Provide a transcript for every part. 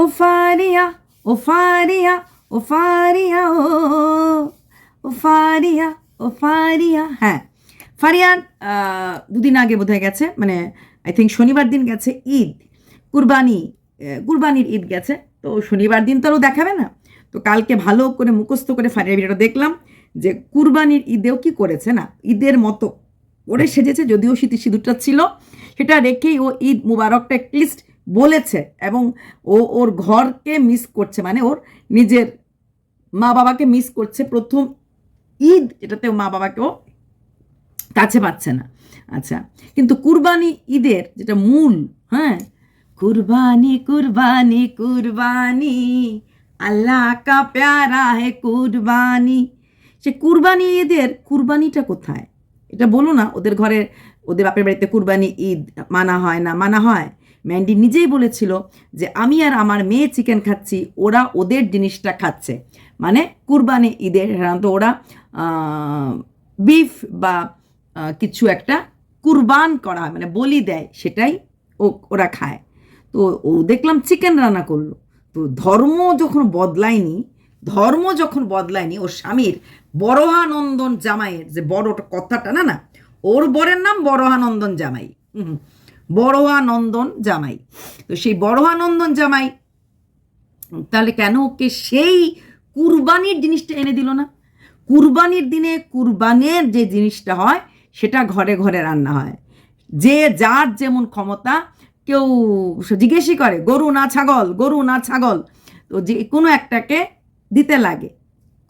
ও ফারিয়া ও ফারিয়া ও ফারিয়া, ও। ও ফারিয়া ও ফারিয়া হ্যাঁ। ফারিয়ার দুদিন আগে বোধহয় গেছে মানে আই থিঙ্ক শনিবার দিন গেছে ঈদ। কুরবানি কুরবানির ঈদ গেছে, তো শনিবার দিন তো আরও দেখাবে না। তো কালকে ভালো করে মুখস্থ করে ফারিয়ার ভিডিওটা দেখলাম যে কুরবানির ঈদেও কি করেছে না, ঈদের মতো করে সেজেছে, যদিও স্মৃতি সিঁদুরটা ছিল। সেটা রেখেই ও ঈদ মুবারকটা অ্যাটলিস্ট বলেছে এবং ও ওর ঘরকে মিস করছে মানে ওর নিজের মা বাবাকে মিস করছে। প্রথম ঈদ যেটাতে ও মা বাবাকে ও কাছে পাচ্ছে না। আচ্ছা কিন্তু কুরবানি ঈদের যেটা মূল হ্যাঁ কুরবানি কুরবানি কুরবানি, আল্লাহ কা প্যারা হে কুরবানি। সে কুরবানি ঈদের, কুরবানিটা কোথায়? এটা বলো না, ওদের ঘরে, ওদের বাপের বাড়িতে কুরবানি ঈদ মানা হয় না, মানা হয়? ম্যান্ডি নিজেই বলেছিল যে, আমি আর আমার মেয়ে চিকেন খাচ্ছি, ওরা ওদের জিনিসটা খাচ্ছে। মানে কুরবানি ঈদের সাধারণত ওরা বিফ বা কিছু একটা কুরবান করা মানে বলি দেয়, সেটাই ও, ওরা খায়। তো ও দেখলাম চিকেন রান্না করল। তো ধর্ম যখন বদলায়নি, ধর্ম যখন বদলায়নি, ওর স্বামীর বড়হানন্দন জামাইয়ের যে বড় কথাটা, না না, ওর বরের নাম বড়হানন্দন জামাই। হুম, বড়হানন্দন জামাই। তো সেই বড়হানন্দন জামাই তাহলে কেন ওকে সেই কুরবানির জিনিসটা এনে দিল না? কুরবানির দিনে কুরবানের যে জিনিসটা হয় সেটা ঘরে ঘরে রান্না হয়। যে যার যেমন ক্ষমতা কেউ জিজ্ঞেসই করে গরু না ছাগল? গরু না ছাগল? তো যে কোনো একটাকে দিতে লাগে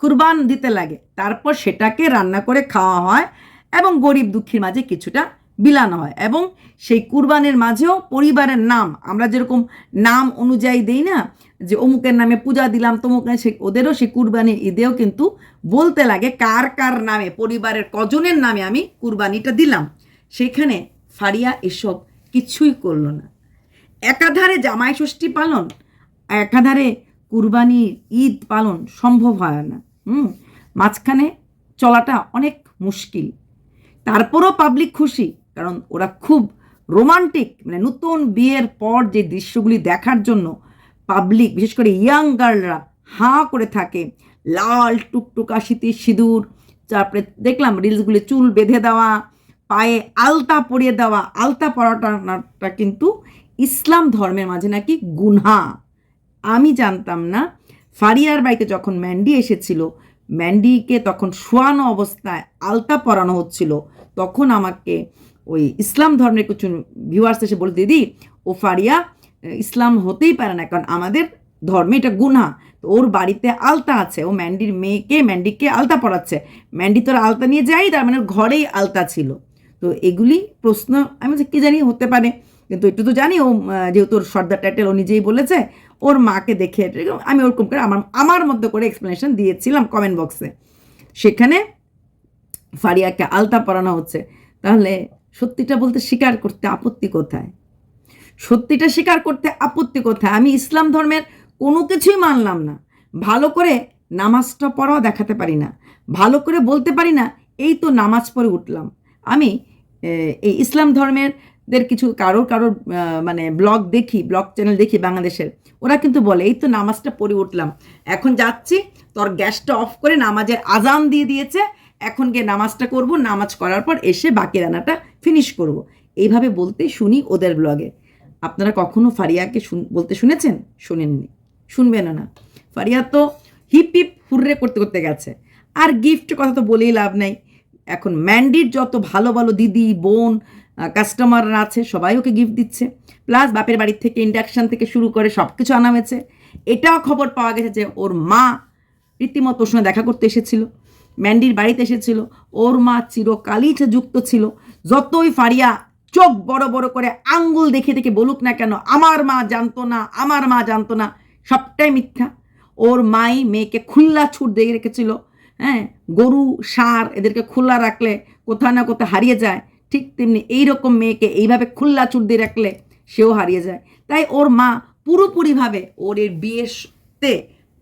কুরবান দিতে লাগে। তারপর সেটাকে রান্না করে খাওয়া হয় এবং গরিব দুঃখীর মাঝে কিছুটা বিলানো হয় এবং সেই কুরবানের মাঝেও পরিবারের নাম। আমরা যেরকম নাম অনুযায়ী দেই না, যে অমুকের নামে পূজা দিলাম, তমুক সে ওদেরও সেই কুরবানির ঈদেও কিন্তু বলতে লাগে কার কার নামে, পরিবারের কজনের নামে আমি কুরবানিটা দিলাম। সেখানে ফারিয়া এসব কিছুই করল না। একাধারে জামাই ষষ্ঠী পালন, একাধারে কুরবানির ঈদ পালন সম্ভব হয় না। হুম, মাঝখানে চলাটা অনেক মুশকিল। তারপরও পাবলিক খুশি। কারণ ওরা খুব রোমান্টিক মানে নতুন বিয়ের পর যে দৃশ্যগুলি দেখার জন্য পাবলিক বিশেষ করে ইয়াং গার্লরা হাঁ করে থাকে। লাল, টুকটুকা শীতের সিঁদুর, তারপরে দেখলাম রিলসগুলি চুল বেঁধে দেওয়া, পায়ে আলতা পরিয়ে দেওয়া, আলতা পরাটাটা কিন্তু ইসলাম ধর্মের মাঝে নাকি গুনহা। আমি জানতাম না, ফারিয়ার বাইকে যখন ম্যান্ডি এসেছিল, ম্যান্ডিকে তখন শোয়ানো অবস্থায় আলতা পরানো হচ্ছিল, তখন আমাকে ওই ইসলাম ধর্মের কিছু ভিউয়ার্স এসে বলে, দিদি, ও ফারিয়া ইসলাম হতেই পারে না, কারণ আমাদের ধর্মে এটা গুনা তো ওর বাড়িতে আলতা আছে, ও ম্যান্ডির মেয়েকে, ম্যান্ডিকে আলতা পড়াচ্ছে। ম্যান্ডি তোর আলতা নিয়ে যাই তার মানে ঘরেই আলতা ছিল। তো এগুলি প্রশ্ন, আমি কি জানি, হতে পারে। কিন্তু একটু তো জানি, ও যেহেতু ওর সর্দার টাইটেল ও নিজেই বলেছে, ওর মাকে দেখে, আমি ওরকম করে আমার আমার মধ্যে করে এক্সপ্লেনেশন দিয়েছিলাম কমেন্ট বক্সে সেখানে ফারিয়াকে আলতা পরানো হচ্ছে। তাহলে সত্যিটা বলতে স্বীকার করতে আপত্তি কোথায়? সত্যিটা স্বীকার করতে আপত্তি কোথায়? আমি ইসলাম ধর্মের কোনো কিছুই মানলাম না। ভালো করে নামাজটা পড়াও দেখাতে পারি না। ভালো করে বলতে পারি না, এই তো নামাজ পড়ে উঠলাম। আমি এই ইসলাম ধর্মের দের কিছু কারোর কারোর মানে ব্লগ দেখি, ব্লগ চ্যানেল দেখি বাংলাদেশের, ওরা কিন্তু বলে, এই তো নামাজটা পড়ে উঠলাম। এখন যাচ্ছি, তোর গ্যাসটা অফ করে নামাজের আজান দিয়ে দিয়েছে। এখন গিয়ে নামাজটা করব, নামাজ করার পর এসে বাকি রান্নাটা ফিনিশ করব। এইভাবে বলতে শুনি ওদের ব্লগে আপনারা কখনো ফারিয়াকে বলতে শুনেছেন? শুনেননি। শুনবেন না। ফারিয়া তো হিপ হিপ হুররে করতে করতে গেছে। আর গিফট কথা তো বলেই লাভ নাই। এখন ম্যান্ডির যত ভালো ভালো দিদি, বোন কাস্টমাররা আছে, সবাই ওকে গিফট দিচ্ছে। প্লাস বাপের বাড়ির থেকে ইন্ডাকশান থেকে শুরু করে সব কিছু আনা হয়েছে। এটাও খবর পাওয়া গেছে যে ওর মা রীতিমতো ওর সঙ্গে দেখা করতে এসেছিল। ম্যান্ডির বাড়িতে এসেছিল। ওর মা চিরকালই যুক্ত ছিল। যতই ফারিয়া চোখ বড় বড় করে আঙ্গুল দেখে দেখে বলুক না কেন, আমার মা জানতো না, আমার মা জানতো না, সবটাই মিথ্যা। ওর মাই মেয়েকে খুল্লা ছুট দিয়ে রেখেছিল হ্যাঁ? গরু, সার এদেরকে খোলা রাখলে কোথাও না কোথাও হারিয়ে যায়। ঠিক তেমনি এইরকম মেয়েকে এইভাবে খুল্লা ছুট দিয়ে রাখলে সেও হারিয়ে যায়। তাই ওর মা পুরোপুরিভাবে ওর এর বিয়েতে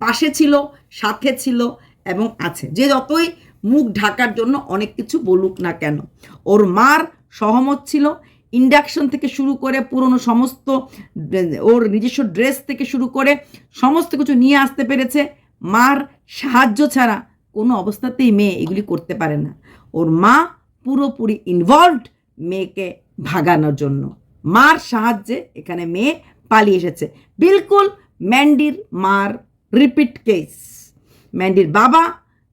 পাশে ছিল, সাথে ছিল এবং আছে। যে যতই মুখ ঢাকার জন্য অনেক কিছু বলুক না কেন। ওর মার সহমত ছিল। ইন্ডাকশন থেকে শুরু করে পুরনো সমস্ত, ওর নিজস্ব ড্রেস থেকে শুরু করে সমস্ত কিছু নিয়ে আসতে পেরেছে। মার সাহায্য ছাড়া কোনো অবস্থাতেই মেয়ে এগুলি করতে পারে না। ওর মা পুরোপুরি ইনভলভড মেয়েকে ভাগানোর জন্য। মার সাহায্যে এখানে মেয়ে পালিয়ে এসেছে। বিলকুল ম্যান্ডির মার রিপিট কেস ম্যান্ডির বাবা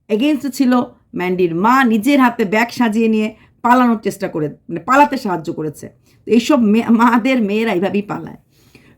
এগেনস্ট ছিল। ম্যান্ডির মা নিজের হাতে ব্যাগ সাজিয়ে নিয়ে পালানোর চেষ্টা করে মানে পালাতে সাহায্য করেছে। তো এইসব মাদের মেয়েরা এইভাবেই পালায়।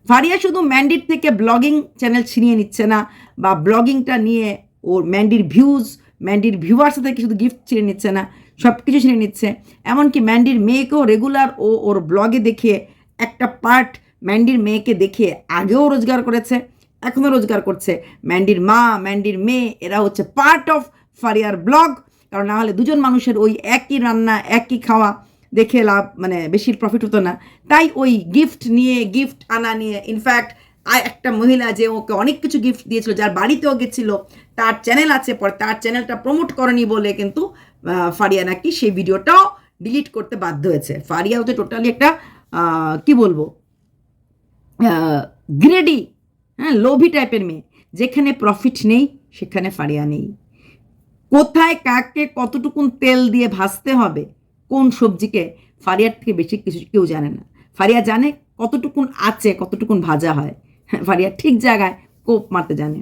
ফারিয়া শুধু ম্যান্ডির থেকে ব্লগিং চ্যানেল ছিনিয়ে নিচ্ছে না, বা ব্লগিংটা নিয়ে ওর ম্যান্ডির ভিউজ, ম্যান্ডির ভিউয়ার্স থেকে শুধু গিফট ছিনিয়ে নিচ্ছে না সব কিছু ছিনিয়ে নিচ্ছে। এমনকি ম্যান্ডির মেয়েকেও রেগুলার ও ওর ব্লগে দেখিয়ে একটা পার্ট ম্যান্ডির মেয়েকে দেখিয়ে আগেও রোজগার করেছে এখনও রোজগার করছে। ম্যান্ডির মা, ম্যান্ডির মেয়ে, এরা হচ্ছে পার্ট অফ ফারিয়ার ব্লগ কারণ না হলে দুজন মানুষের ওই একই রান্না, একই খাওয়া দেখে লাভ মানে বেশি প্রফিট হতো না। তাই ওই গিফট নিয়ে গিফট আনা নিয়ে ইনফ্যাক্ট আর একটা মহিলা যে ওকে অনেক কিছু গিফট দিয়েছিল, যার বাড়িতেও গেছিল, তার চ্যানেল আছে, পরে তার চ্যানেলটা প্রমোট করেনি বলে কিন্তু ফারিয়া নাকি সেই ভিডিওটাও ডিলিট করতে বাধ্য হয়েছে। ফারিয়া হচ্ছে টোটালি একটা কি বলব গ্রেডি হ্যাঁ লোভি টাইপের মেয়ে। যেখানে প্রফিট নেই, সেখানে ফারিয়া নেই। কোথায় কাকে কতটুকুন তেল দিয়ে ভাজতে হবে? কোন সবজিকে? ফারিয়ার থেকে বেশি কিছু কেউ জানে না। ফারিয়া জানে কতটুকুন আছে কতটুকুন ভাজা হয়। হ্যাঁ, ফারিয়া ঠিক জায়গায় কোপ মারতে জানে।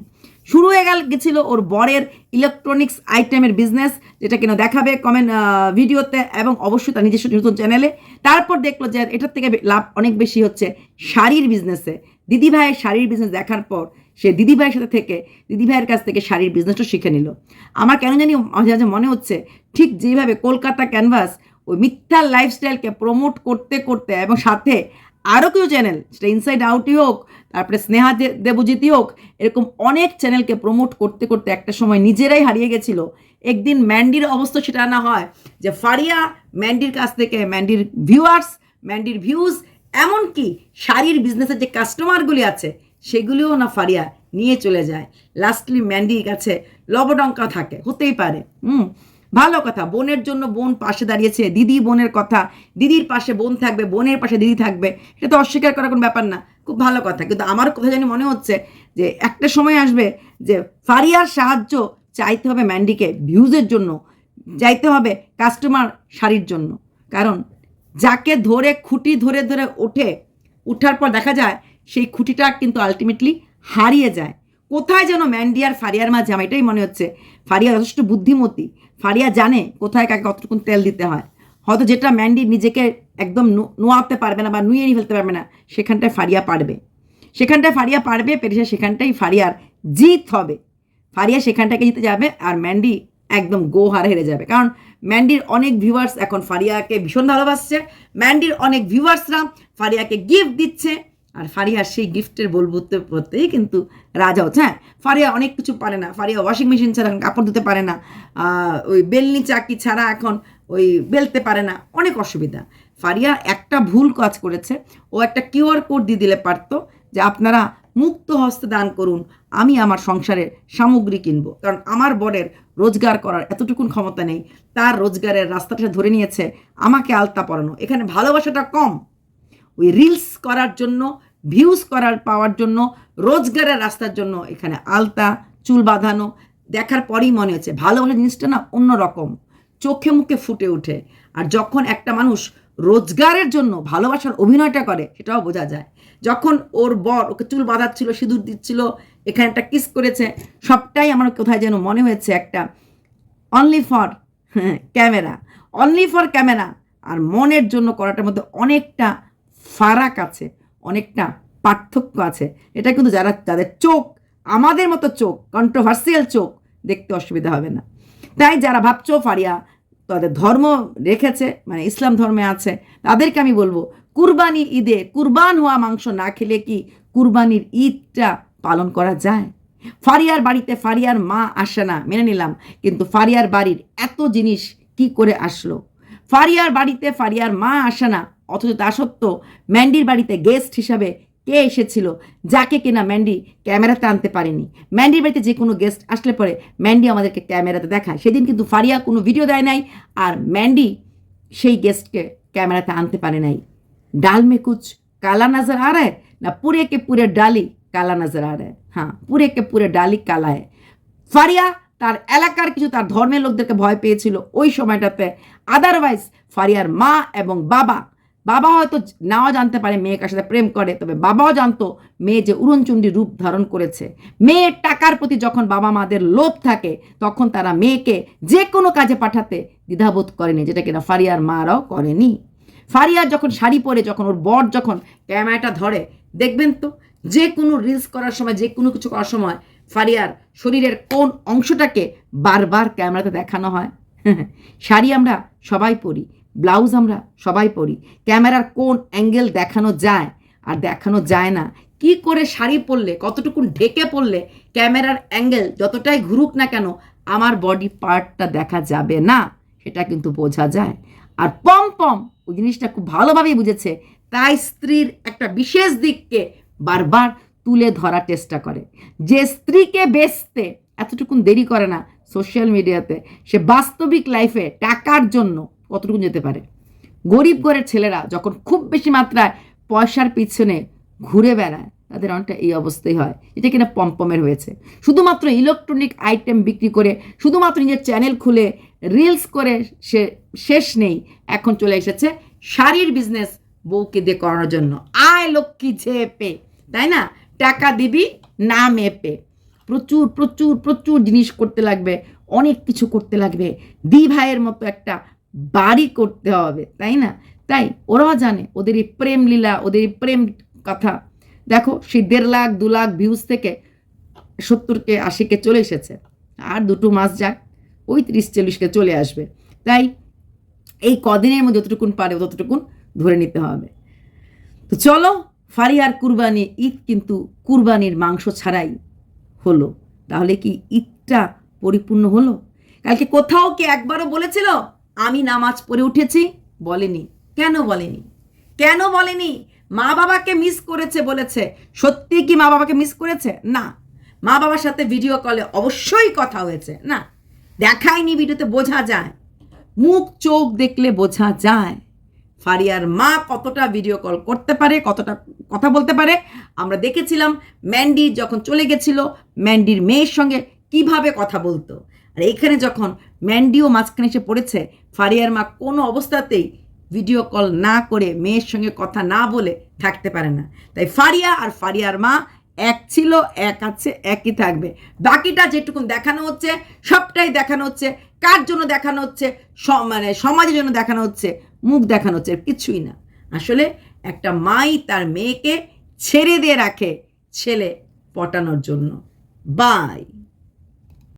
শুরু হয়ে গেল গেছিল ওর বরের ইলেকট্রনিক্স আইটেমের বিজনেস যেটা কিনা দেখাবে কমেন্ট ভিডিওতে এবং অবশ্যই তার নিজস্ব নতুন চ্যানেলে তারপর দেখল যে এটার থেকে লাভ অনেক বেশি হচ্ছে শাড়ির বিজনেসে দিদিভাইয়ের শাড়ির বিজনেস দেখার পর সে দিদিভাইয়ের সাথে থেকে দিদিভাইয়ের কাছ থেকে শাড়ির বিজনেসটা শিখে নিল। আমার কেন জানি মাঝে মাঝে মনে হচ্ছে ঠিক যেভাবে কলকাতা ক্যানভাস ওই মিথ্যা লাইফস্টাইলকে প্রমোট করতে করতে এবং সাথে আরও কেউ চ্যানেল, সেটা ইনসাইড আউটই হোক, তারপরে স্নেহা দে- দেবজিৎই হোক, এরকম অনেক চ্যানেলকে প্রমোট করতে করতে একটা সময় নিজেরাই হারিয়ে গেছিল। একদিন ম্যান্ডির অবস্থা সেটা আনা হয় যে ফারিয়া ম্যান্ডির কাছ থেকে ম্যান্ডির ভিউয়ার্স ম্যান্ডির ভিউজ এমনকি শাড়ির বিজনেসের যে কাস্টমারগুলি আছে, সেগুলিও না ফারিয়া নিয়ে চলে যায়। লাস্টলি ম্যান্ডির কাছে লবডঙ্কা থাকে, হতেই পারে। হুম। ভালো কথা, বোনের জন্য বোন পাশে দাঁড়িয়েছে, দিদি বোনের কথা, দিদির পাশে বোন থাকবে, বোনের পাশে দিদি থাকবে, এটা তো অস্বীকার করার কোনো ব্যাপার না, খুব ভালো কথা। কিন্তু আমার কথা জানি মনে হচ্ছে যে একটা সময় আসবে যে ফারিয়ার সাহায্য চাইতে হবে ম্যান্ডিকে ভিউজের জন্য, চাইতে হবে কাস্টমার শাড়ির জন্য। কারণ যাকে ধরে, খুঁটি ধরে ধরে ওঠে, উঠার পর দেখা যায় সেই খুঁটিটা কিন্তু আলটিমেটলি হারিয়ে যায়। কোথায় যেন ম্যান্ডি আর ফারিয়ার মাঝে আমার এটাই মনে হচ্ছে। ফারিয়া যথেষ্ট বুদ্ধিমতী। ফারিয়া জানে কোথায় কাকে কতটুকুন তেল দিতে হয়। হয়তো যেটা ম্যান্ডি নিজেকে একদম নোয়াতে পারবে না বা নুয়ে নিয়ে ফেলতে পারবে না, সেখানটায় ফারিয়া পারবে। সেখানটায় ফারিয়া পারবে পেরেছে সেখানটাই ফারিয়ার জিত হবে। ফারিয়া সেখানটাকে জিতে যাবে আর ম্যান্ডি একদম গো হার হেরে যাবে। কারণ ম্যান্ডির অনেক ভিউয়ার্স এখন ফারিয়াকে ভীষণ ভালোবাসছে। ম্যান্ডির অনেক ভিউয়ার্সরা ফারিয়াকে গিফট দিচ্ছে। আর ফারিয়া সেই গিফটের বলবুতে পড়তেই কিন্তু রাজা হচ্ছে হ্যাঁ ফারিয়া অনেক কিছু পারে না। ফারিয়া ওয়াশিং মেশিন ছাড়া কাপড় ধুতে পারে না ওই বেলনি চাকি ছাড়া এখন ওই বেলতে পারে না, অনেক অসুবিধা। ফারিয়া একটা ভুল কাজ করেছে, ও একটা কিউআর কোড দিয়ে দিলে পারতো যে আপনারা মুক্ত হস্তে দান করুন, আমি আমার সংসারের সামগ্রী কিনবো। কারণ আমার বরের রোজগার করার এতটুকুন ক্ষমতা নেই, তার রোজগারের রাস্তাটা ধরে নিয়েছে, আমাকে আলতা পরানো। এখানে ভালোবাসাটা কম ওই রিলস করার জন্য ভিউজ করার, পাওয়ার জন্য, রোজগারের রাস্তার জন্য এখানে আলতা, চুল বাঁধানো, দেখার পরেই মনে হচ্ছে ভালোবাসা জিনিসটা না অন্য রকম চোখে মুখে ফুটে ওঠে। আর যখন একটা মানুষ রোজগারের জন্য ভালোবাসার অভিনয়টা করে, সেটাও বোঝা যায়। যখন ওর বর ওকে চুল বাঁধাচ্ছিল, সিঁদুর দিচ্ছিল, এখানে একটা কিস করেছে, সবটাই আমার কোথায় যেন মনে হয়েছে একটা only for camera. Only for camera. আর মনের জন্য করাটার মধ্যে অনেকটা ফারাক আছে, অনেকটা পার্থক্য আছে। এটা কিন্তু যারা, যাদের চোখ, আমাদের মতো চোখ কন্ট্রোভার্সিয়াল চোখ, দেখতে অসুবিধা হবে না। তাই যারা ভাবছ ফারিয়া, তাদের ধর্ম রেখেছে মানে ইসলাম ধর্মে আছে, তাদেরকে আমি বলব, কুরবানি ঈদে কুরবান হওয়া মাংস না খেলে কি কুরবানির ঈদটা পালন করা যায়? ফারিয়ার বাড়িতে ফারিয়ার মা আসে না, মেনে নিলাম, কিন্তু ফারিয়ার বাড়ির এত জিনিস কি করে আসলো? ফারিয়ার বাড়িতে ফারিয়ার মা আসে না অথচ তা সত্ত্বেও ম্যান্ডির বাড়িতে গেস্ট হিসাবে কে এসেছিল, যাকে কিনা ম্যান্ডি ক্যামেরাতে আনতে পারেনি। ম্যান্ডির বাড়িতে যে কোনো গেস্ট আসলে পরে ম্যান্ডি আমাদেরকে ক্যামেরাতে দেখায়। সেদিন কিন্তু ফারিয়া কোনো ভিডিও দেয় নাই আর ম্যান্ডি সেই গেস্টকে ক্যামেরাতে আনতে পারে নাই। ডাল মেকুচ কালা নজর আর না পুরে কে পুরে ডালি কালা নজর আর হ্যাঁ পুরে কে পুরে ডালি কালা ফারিয়া তার এলাকার কিছু তার ধর্মের লোকদেরকে ভয় পেয়েছিল। ওই সময়টাতে আদারওয়াইজ ফারিয়ার মা এবং বাবা বাবা হয়তো নাও জানতে পারে মেয়ে কার সাথে প্রেম করে, তবে বাবাও জানতো মেয়ে যে উড়নচণ্ডী রূপ ধারণ করেছে। মেয়ের টাকার প্রতি যখন বাবা মাদের লোভ থাকে, তখন তারা মেয়েকে যে কোনো কাজে পাঠাতে দ্বিধাবোধ করেনি, যেটা কিনা ফারিয়ার মারাও করেনি। ফারিয়ার যখন শাড়ি পরে, যখন ওর বর যখন ক্যামেরাটা ধরে, দেখবেন তো যে কোনো রিলস করার সময় যে কোনো কিছু করার সময় ফারিয়ার শরীরের কোন অংশটাকে বারবার ক্যামেরাতে দেখানো হয়। শাড়ি আমরা সবাই পরি, ব্লাউজ আমরা সবাই পরি, ক্যামেরার কোন অ্যাঙ্গেল দেখানো যায় আর দেখানো যায় না, কি করে শাড়ি পরলে কতটুকু ঢেকে পড়লে ক্যামেরার অ্যাঙ্গেল যতটাই ঘুরুক না কেন, আমার বডি পার্টটা দেখা যাবে না, সেটা কিন্তু বোঝা যায়। আর পম পম ওই জিনিসটা খুব ভালোভাবেই বুঝেছে, তাই স্ত্রীর একটা বিশেষ দিককে বারবার তুলে ধরার চেষ্টা করে। যে স্ত্রীকে বেচতে এতটুকুন দেরি করে না সোশ্যাল মিডিয়াতে, সে বাস্তবিক লাইফে টাকার জন্য কতটুকু যেতে পারে? গরিব ঘরের ছেলেরা যখন খুব বেশি মাত্রায় পয়সার পিছনে ঘুরে বেড়ায়, তাদের অনেকটা এই অবস্থাই হয়। এটা কিনা পম্পমের হয়েছে। শুধুমাত্র ইলেকট্রনিক আইটেম বিক্রি করে, শুধুমাত্র নিজের চ্যানেল খুলে রিলস করে সে শেষ নেই, এখন চলে এসেছে শাড়ির বিজনেস বউকে দিয়ে করানোর জন্য। আয় লক্ষ্মী ঝেপে, তাই না? টাকা দিবি, না মেপে। প্রচুর প্রচুর প্রচুর জিনিস করতে লাগবে, অনেক কিছু করতে লাগবে। দি ভাইয়ের মতো একটা বাড়ি করতে হবে, তাই না? তাই ওরাও জানে ওদের এই প্রেম লীলা ওদের এই প্রেম কথা। দেখো সেই দেড় লাখ, দু লাখ ভিউজ থেকে সত্তরকে, আশিকে চলে এসেছে। আর দুটো মাস যাক, ওই তিরিশ, চল্লিশকে চলে আসবে। তাই এই কদিনের মধ্যে যতটুকুন পারে ততটুকুন ধরে নিতে হবে। তো চলো, ফারিয়ার কুরবানি, ঈদ কিন্তু কুরবানির মাংস ছাড়াই হলো? তাহলে কি ঈদটা পরিপূর্ণ হলো? কালকে কোথাও কি একবারও বলেছিল, আমি নামাজ পড়ে উঠেছি বলেনি। কেন বলেনি? কেন বলেনি? মা বাবাকে মিস করেছে বলেছে। সত্যি কি মা বাবাকে মিস করেছে? না। মা বাবার সাথে ভিডিও কলে অবশ্যই কথা হয়েছে। না। দেখায়নি ভিডিওতে বোঝা যায়। মুখ, চোখ দেখলে বোঝা যায়। ফারিয়ার মা কতটা ভিডিও কল করতে পারে, কতটা কথা বলতে পারে, আমরা দেখেছিলাম ম্যান্ডি যখন চলে গেছিল, ম্যান্ডির মেয়ের সঙ্গে কীভাবে কথা বলতো। আর এখানে যখন ম্যান্ডিও মাঝখানে এসে পড়েছে, ফারিয়ার মা কোনো অবস্থাতেই ভিডিও কল না করে মেয়ের সঙ্গে কথা না বলে থাকতে পারে না। তাই ফারিয়া আর ফারিয়ার মা এক ছিল, এক আছে, একই থাকবে। বাকিটা যেটুকুন দেখানো হচ্ছে, সবটাই দেখানো হচ্ছে, কার জন্য দেখানো হচ্ছে মানে সমাজের জন্য দেখানো হচ্ছে মুখ দেখানো হচ্ছে, কিছুই না। আসলে একটা মাই তার মেয়েকে ছেড়ে দিয়ে রাখে ছেলে পটানোর জন্য। বাই।